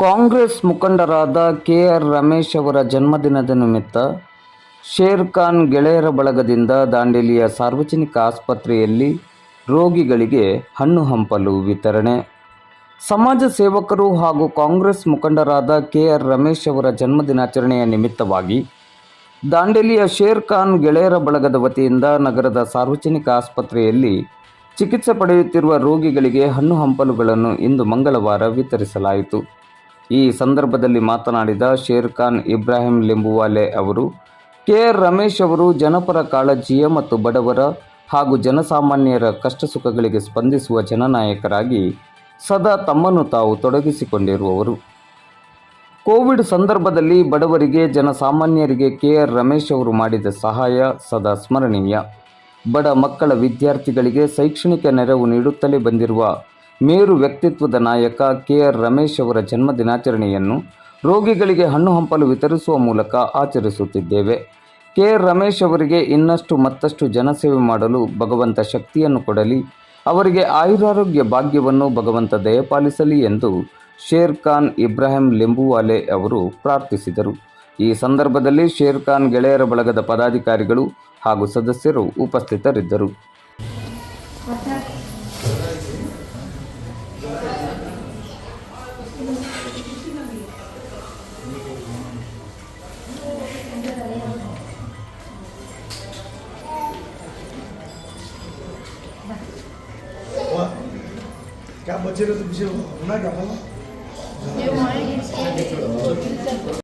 ಕಾಂಗ್ರೆಸ್ ಮುಖಂಡರಾದ K R Ramesh ಅವರ ಜನ್ಮದಿನದ ನಿಮಿತ್ತ ಶೇರ್ ಖಾನ್ ಗೆಳೆಯರ ಬಳಗದಿಂದ ದಾಂಡೇಲಿಯ ಸಾರ್ವಜನಿಕ ಆಸ್ಪತ್ರೆಯಲ್ಲಿ ರೋಗಿಗಳಿಗೆ ಹಣ್ಣು ಹಂಪಲು ವಿತರಣೆ. ಸಮಾಜ ಸೇವಕರು ಹಾಗೂ ಕಾಂಗ್ರೆಸ್ ಮುಖಂಡರಾದ ಕೆ ಆರ್ ರಮೇಶ್ ಅವರ ಜನ್ಮದಿನಾಚರಣೆಯ ನಿಮಿತ್ತವಾಗಿ ದಾಂಡೇಲಿಯ ಶೇರ್ ಖಾನ್ ಗೆಳೆಯರ ಬಳಗದ ವತಿಯಿಂದ ನಗರದ ಸಾರ್ವಜನಿಕ ಆಸ್ಪತ್ರೆಯಲ್ಲಿ ಚಿಕಿತ್ಸೆ ಪಡೆಯುತ್ತಿರುವ ರೋಗಿಗಳಿಗೆ ಹಣ್ಣು ಹಂಪಲುಗಳನ್ನು ಇಂದು ಮಂಗಳವಾರ ವಿತರಿಸಲಾಯಿತು. ಈ ಸಂದರ್ಭದಲ್ಲಿ ಮಾತನಾಡಿದ ಶೇರ್ ಖಾನ್ ಇಬ್ರಾಹಿಂ ಲಿಂಬುವಾಲೆ ಅವರು, ಕೆ. ರಮೇಶ್ ಅವರು ಜನಪರ ಕಾಳಜಿಯ ಮತ್ತು ಬಡವರ ಹಾಗೂ ಜನಸಾಮಾನ್ಯರ ಕಷ್ಟ ಸುಖಗಳಿಗೆ ಸ್ಪಂದಿಸುವ ಜನನಾಯಕರಾಗಿ ಸದಾ ತಮ್ಮನ್ನು ತಾವು ತೊಡಗಿಸಿಕೊಂಡಿರುವವರು. ಕೋವಿಡ್ ಸಂದರ್ಭದಲ್ಲಿ ಬಡವರಿಗೆ, ಜನಸಾಮಾನ್ಯರಿಗೆ ಕೆ. ಆರ್ ರಮೇಶ್ ಅವರು ಮಾಡಿದ ಸಹಾಯ ಸದಾ ಸ್ಮರಣೀಯ. ಬಡ ಮಕ್ಕಳ ವಿದ್ಯಾರ್ಥಿಗಳಿಗೆ ಶೈಕ್ಷಣಿಕ ನೆರವು ನೀಡುತ್ತಲೇ ಬಂದಿರುವ ಮೇರು ವ್ಯಕ್ತಿತ್ವದ ನಾಯಕ ಕೆ ಆರ್ ರಮೇಶ್ ಅವರ ಜನ್ಮ ದಿನಾಚರಣೆಯನ್ನು ರೋಗಿಗಳಿಗೆ ಹಣ್ಣು ಹಂಪಲು ವಿತರಿಸುವ ಮೂಲಕ ಆಚರಿಸುತ್ತಿದ್ದೇವೆ. ಕೆ ಆರ್ ರಮೇಶ್ ಅವರಿಗೆ ಇನ್ನಷ್ಟು ಮತ್ತಷ್ಟು ಜನಸೇವೆ ಮಾಡಲು ಭಗವಂತ ಶಕ್ತಿಯನ್ನು ಕೊಡಲಿ, ಅವರಿಗೆ ಆಯುರಾರೋಗ್ಯ ಭಾಗ್ಯವನ್ನು ಭಗವಂತ ದಯಪಾಲಿಸಲಿ ಎಂದು ಶೇರ್ ಖಾನ್ ಇಬ್ರಾಹಿಂ ಲಿಂಬುವಾಲೆ ಅವರು ಪ್ರಾರ್ಥಿಸಿದರು. ಈ ಸಂದರ್ಭದಲ್ಲಿ ಶೇರ್ ಖಾನ್ ಗೆಳೆಯರ ಬಳಗದ ಪದಾಧಿಕಾರಿಗಳು ಹಾಗೂ ಸದಸ್ಯರು ಉಪಸ್ಥಿತರಿದ್ದರು. क्या बच्चे तो पीछे होना क्या बोला